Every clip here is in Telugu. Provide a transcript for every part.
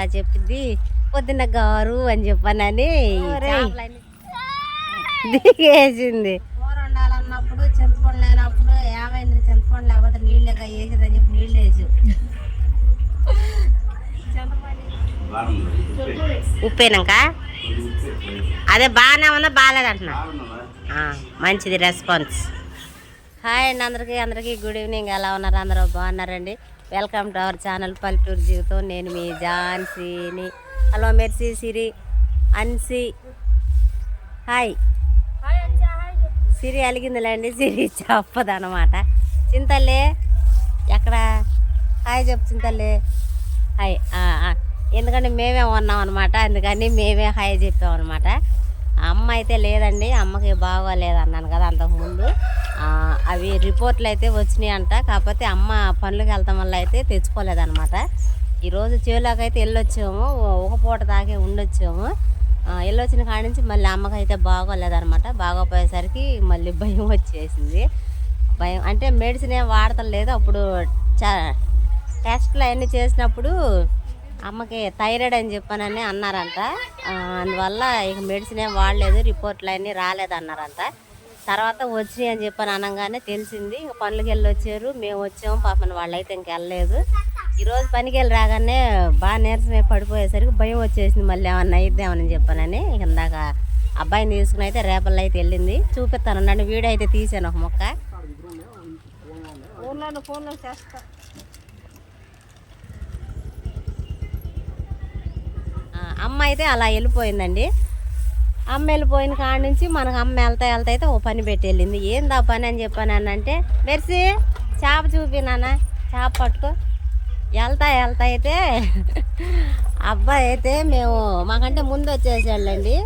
అలా చెప్పింది. పొద్దున్న గారు అని చెప్పానని. దిగేసింది. కూర వండాలన్నప్పుడు చింతపండు లేనప్పుడు ఏమైంది? చింతపండు లేకపోతే నీళ్ళు వేసేదని చెప్పి నీళ్ళు వేసి ఉప్పేనాక? అదే బాగానే ఉందా? బాగాలేదంటున్నా. మంచిది రెస్పాన్స్. హాయ్ అండి అందరికీ అందరికీ గుడ్ ఈవినింగ్. ఎలా ఉన్నారు? అందరూ బాగున్నారండి? వెల్కమ్ టు అవర్ ఛానల్ పల్లెటూరు జీవితం. నేను మీ ఝాన్సీని హలో మెర్సీ సిరి అన్సి. హాయ్. సిరి అలిగిందిలేండి. సిరి చెప్పదనమాట. చింతల్లే ఎక్కడ? హాయ్ చెప్పు చింతల్లే. హాయ్. ఎందుకంటే మేమే ఉన్నాం అనమాట. అందుకని మేమే హాయ్ చెప్పాం అనమాట. అమ్మ అయితే లేదండి. అమ్మకి బాగోలేదు అన్నాను కదా అంతకుముందు. ఆ, అవి రిపోర్ట్లు అయితే వచ్చినాయి అంట కాకపోతే అమ్మ పనులకు వెళ్తాం వల్ల అయితే తెచ్చుకోలేదన్నమాట. ఈరోజు చెవిలోకి అయితే వెళ్ళొచ్చాము. ఒక పూట దాకే ఉండొచ్చాము. వెళ్ళొచ్చిన కాడి నుంచి మళ్ళీ అమ్మకి అయితే బాగోలేదనమాట బాగోపోయేసరికి మళ్ళీ భయం వచ్చేసింది. భయం అంటే మెడిసిన్ ఏం వాడటం లేదు. అప్పుడు టెస్ట్లు అవన్నీ చేసినప్పుడు అమ్మకి థైరాయిడ్ అని చెప్పానని అన్నారంట. అందువల్ల ఇక మెడిసిన్ ఏం వాడలేదు. రిపోర్ట్లు అన్నీ రాలేదు అన్నారంట తర్వాత వచ్చినాయి అని చెప్పని అనగానే తెలిసింది. ఇక పనులకి వెళ్ళి వచ్చారు. మేము వచ్చాము. పాపం వాళ్ళైతే ఇంక వెళ్ళలేదు. ఈరోజు పనికి వెళ్ళి రాగానే బాగా నీరసమే పడిపోయేసరికి భయం వచ్చేసింది. మళ్ళీ ఏమన్నా అయిద్దామని చెప్పానని ఇక ఇందాక అబ్బాయిని తీసుకుని అయితే రేపల్లో అయితే వెళ్ళింది. చూపిస్తాను. నన్ను వీడియో అయితే తీసాను ఒక మొక్క. ఫోన్లో ఫోన్లో చేస్తా. ఆ, అమ్మ అయితే అలా వెళ్ళిపోయిందండి. అమ్మ వెళ్ళిపోయిన కాడ నుంచి మనకు అమ్మ వెళ్తా వెళ్తా అయితే ఓ పని పెట్టి వెళ్ళింది. ఏందా పని అని చెప్పాను అంటే మెరిసి చేప చూపి చేప పట్టుకో. వెళ్తా వెళ్తా అయితే అబ్బాయి అయితే మేము మాకంటే ముందు వచ్చేసాళ్ళండి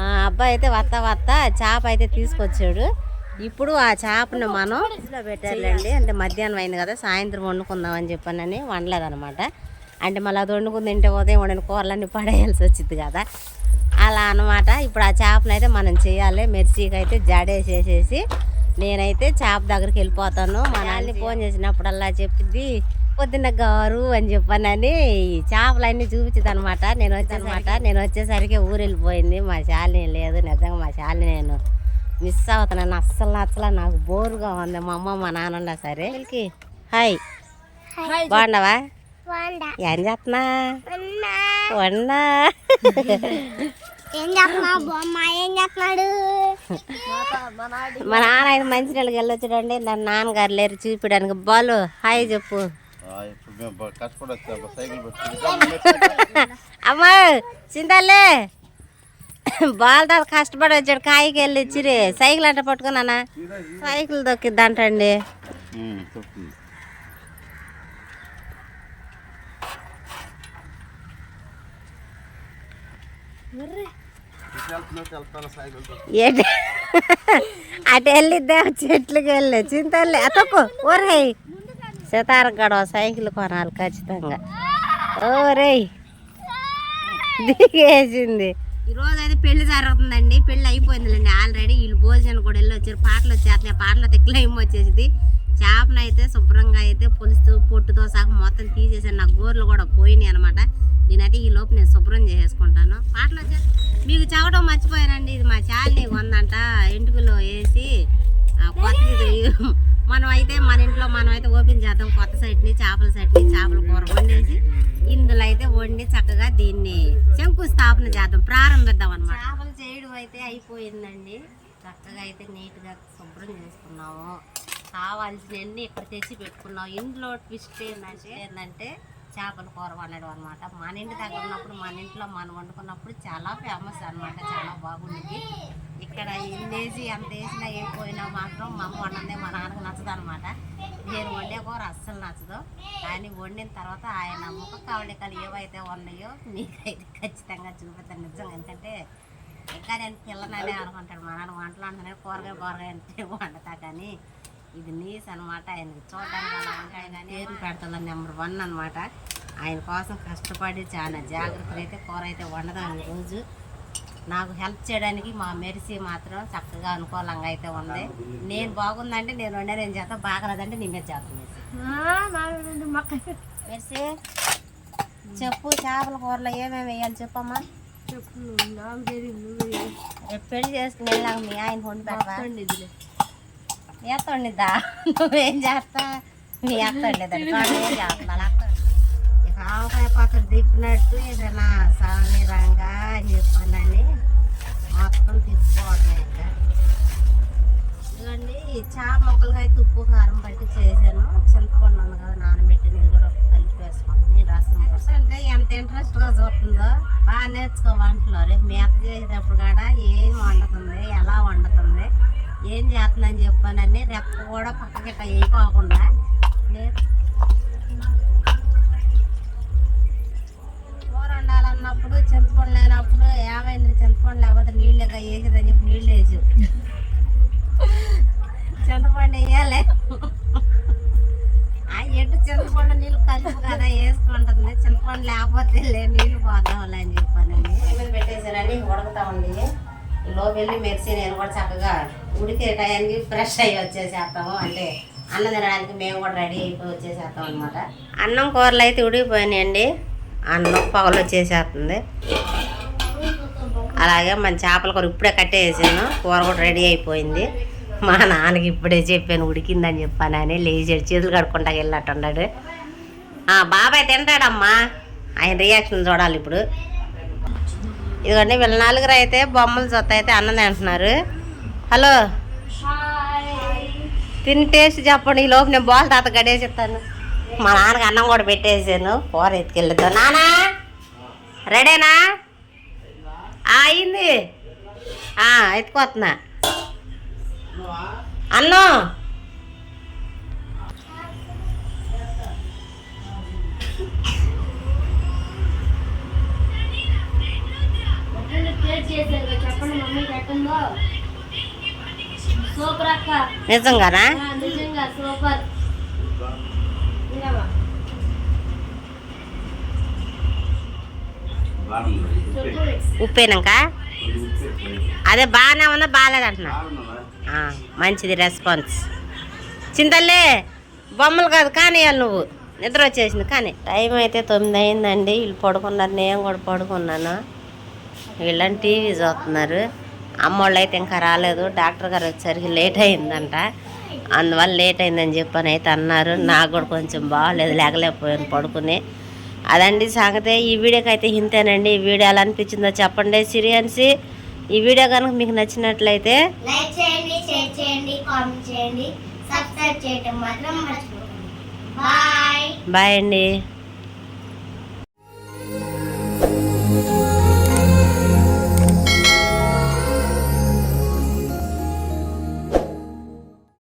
ఆ అబ్బాయి అయితే వత్త వత్త చేప అయితే తీసుకొచ్చాడు. ఇప్పుడు ఆ చేపను మనం ఫ్రిడ్జ్లో పెట్టాలండి అంటే మధ్యాహ్నం అయింది కదా సాయంత్రం వండుకుందాం అని చెప్పానని వండలేదనమాట అంటే మళ్ళీ అది వండుకుని తింటే ఉదయం వండిన కూరలన్నీ పడేయాల్సి వచ్చింది కదా. అలా అన్నమాట. ఇప్పుడు ఆ చేపను అయితే మనం చేయాలి. మిర్చికి అయితే జడేసేసేసి నేనైతే చేప దగ్గరికి వెళ్ళిపోతాను. మా నాన్ని ఫోన్ చేసినప్పుడల్లా చెప్పింది పొద్దున్న గారు అని చెప్పానని ఈ చేపలన్నీ చూపించింది అనమాట నేను వచ్చేసమాట నేను వచ్చేసరికి ఊరు వెళ్ళిపోయింది. మా శాలిని లేదు. నిజంగా మా శాలిని నేను మిస్ అవుతున్నాను. అస్సలు నచ్చలా నాకు బోరుగా ఉంది. మా అమ్మ మా నాన్న సరే. హాయ్. బాగున్నావా? ఏం చేస్తున్నా వండా ఏం చేస్తున్నావు బొమ్మ? ఏం చేస్తున్నాడు? మా నాన్న ఆయన మంచినీళ్ళకి వెళ్ళొచ్చాడండి. నన్ను నాన్నగారు లేరు చూపించడానికి బాలు హాయ్ చెప్పు. అమ్మా చింతలే బాల్ తాత కష్టపడి వచ్చాడు. కాయకి వెళ్ళి ఇచ్చిరి. సైకిల్ అంట పట్టుకున్నానా? సైకిల్ దొక్కిద్దంటండి అటు వెళ్ళిద్దా చెట్లకి వెళ్ళి చింతలే అతకు ఓరై సీతారం గడవ సైకిల్ కొనాలి ఖచ్చితంగా ఓరేయ్ దిగేసింది ఈరోజు అయితే పెళ్ళి జరుగుతుందండి పెళ్ళి అయిపోయిందిలేండి ఆల్రెడీ వీళ్ళు భోజనం కూడా వెళ్ళి వచ్చారు పాటలు వచ్చేస్తున్నాయి పాటలు తిక్కలు ఏమో వచ్చేసింది చేపను అయితే శుభ్రంగా అయితే పులుసు పొట్టుతో సహా మొత్తం తీసేసాను నా గోర్లు కూడా పోయినాయి అనమాట నేనైతే ఈ లోపు నేను శుభ్రం చేసేసుకుంటాను. పాటలు వచ్చే మీకు చెప్పడం మర్చిపోయారండి ఇది మా చాలని ఉందంట. ఇంటికిలో వేసి ఆ, కొత్తది మనం అయితే మన ఇంట్లో మనం అయితే ఓపెన్ చేద్దాం. కొత్త సైట్ని చేపల సైట్ని చేపల కూర వండేసి ఇందులో అయితే వండి చక్కగా దీన్ని శంకుస్థాపన చేద్దాం. ప్రారంభిద్దాం అనమాట చేపలు చేయడం అయితే అయిపోయిందండి. చక్కగా అయితే నీట్గా శుభ్రం చేసుకున్నాము. కావాల్సినవన్నీ ఇక్కడ తెచ్చి పెట్టుకున్నాం. ఇందులో ట్విస్ట్ ఏంటంటే ఏంటంటే చేపల కూర వండడం అనమాట మన ఇంటి దగ్గర ఉన్నప్పుడు మన ఇంట్లో మనం వండుకున్నప్పుడు చాలా ఫేమస్ అనమాట చాలా బాగుండేది ఇక్కడ ఎన్ని వేసి ఎంత వేసినా ఏం పోయినా మాత్రం మా అమ్మ వండిందే మా నాన్నకు నచ్చదు అనమాట నేను వండే కూర అస్సలు నచ్చదు. కానీ వండిన తర్వాత ఆయన ముఖ కవళికలు ఏవైతే ఉన్నాయో మీకైతే ఖచ్చితంగా చూపిస్తాను నిజంగా. ఎందుకంటే ఇంకా నేను పిల్లననే అనుకుంటాడు మా నాన్న వంటలు అంటేనే కూరగాయ కూరగాయ అంటే వండుతా కానీ ఇది నీస్ అనమాట ఆయనకి చూడడానికి పేరు పెడతాను నెంబర్ వన్ అనమాట ఆయన కోసం కష్టపడి చాలా జాగ్రత్తలు అయితే కూర అయితే వండదాం ఈరోజు నాకు హెల్ప్ చేయడానికి మా మెరిసి మాత్రం చక్కగా అనుకూలంగా అయితే ఉంది. నేను బాగుందంటే నేను వండే నేను చేత బాగలేదంటే నీ మీద చేస్తాను మెరిసి. చెప్పు చేపల కూరలో ఏమేమి వేయాలి చెప్పమ్మా? పెళ్ళి చేసుకుని వెళ్ళాక మీ ఆయన వండి పెట్టవా ఎత్త వండిద్దా నువ్వేం చేస్తా? మీ అత్త వండిద్దా ఏం చేస్తా ఇక ఆవకాయ పచ్చడి తిప్పినట్టు ఏదైనా సామీరంగా అని చెప్పానని మొత్తం తిప్పుకోవడం ఇంకా. ఇదిగోండి ఈ చేప ముక్కలుగా అయితే ఉప్పు కారం పట్టి చేశాను. చింతపండు ఉంది కదా నానబెట్టి నేను కూడా కలిపి వేసుకుంటుంది రసం. అంటే ఎంత ఇంట్రెస్ట్గా చూస్తుందో. బాగా నేర్చుకో వంటలో. రేపు మేత చేసేటప్పుడు కూడా ఏం ఏం చేస్తుందని చెప్పానని రెప్ప కూడా పక్కకిట్ట వేయకోకుండా కూర వండాలన్నప్పుడు చింతపండు లేనప్పుడు ఏమైంది? చింతపండు లేకపోతే నీళ్ళు నీళ్ళగా వేసేదని చెప్పి నీళ్ళు వేసి. చింతపండు వేయాలి. ఆ ఎటు చింతపండు నీళ్ళు కలుపు కదా వేసుకుంటుంది. చింతపండు లేకపోతే లే నీళ్ళు పోదాంలే అని చెప్పానండి మీద ఉడకతా ఉంది. లోపు వెళ్ళి మెరిసి నేను కూడా చక్కగా ఉడికే టయానికి ఫ్రెష్ అయ్యి వచ్చేసేస్తాము. అంటే అన్నం తినడానికి మేము కూడా రెడీ అయిపోయి వచ్చేసేస్తాం అనమాట అన్నం కూరలు అయితే ఉడికిపోయినాయండి. అన్నం పొగలు వచ్చేసేస్తుంది. అలాగే మన చేపల కూర ఇప్పుడే కట్టేసాను కూర కూడా రెడీ అయిపోయింది. మా నాన్నకి ఇప్పుడే చెప్పాను ఉడికిందని చెప్పానని లేచాడు చేతులు కడుక్కుంటా వెళ్ళట్టున్నాడు బాబాయ్ తింటాడమ్మా. ఆయన రియాక్షన్ చూడాలి ఇప్పుడు. ఇదిగోండి వీళ్ళ నలుగురు అయితే బొమ్మలు జొత్త అయితే అన్నం తింటున్నారు హలో? తిని టేస్ట్ చెప్పండి ఈ లోపు నేను బాల్ తాత గడేసిస్తాను మా నాన్నకి అన్నం కూడా పెట్టేసాను కూర ఎత్తుకెళ్ళిద్దాం నానా? రెడీనా? ఆ, అయింది. ఎత్తుకోతున్నా అన్నం? చెప్పండి మమ్మీ పెట్టిందో? సూపర్ అక్క. నిజంగానా? నిజంగా సూపర్. ఉప్పేనాక? అదే బాగానే ఉందా? బాగాలేదంటున్నా ఆ, మంచిది రెస్పాన్స్. చింతల్లే బొమ్మలు కాదు కానీ నువ్వు. నిద్ర వచ్చేసింది కానీ. టైం అయితే తొమ్మిది అయిందండి. వీళ్ళు పడుకున్నారు నేను కూడా పడుకున్నాను. వీళ్ళని టీవీ చూస్తున్నారు. అమ్మోళ్ళు అయితే ఇంకా రాలేదు. డాక్టర్ గారు వచ్చేసరికి లేట్ అయిందంట. అందువల్ల లేట్ అయిందని చెప్పని అయితే అన్నారు. నాకు కూడా కొంచెం బాగాలేదు. లేకలేకపోయాను పడుకుని. అదండి సంగతే. ఈ వీడియోకి అయితే ఇంతేనండి. ఈ వీడియో ఎలా అనిపించిందో చెప్పండి. సిరియన్సి ఈ వీడియో కనుక మీకు నచ్చినట్లయితే లైక్ చేయండి షేర్ చేయండి కామెంట్ చేయండి. సబ్స్క్రైబ్ చేయటం మాత్రం మర్చిపోకండి. బాయ్. బాయ్ అండి.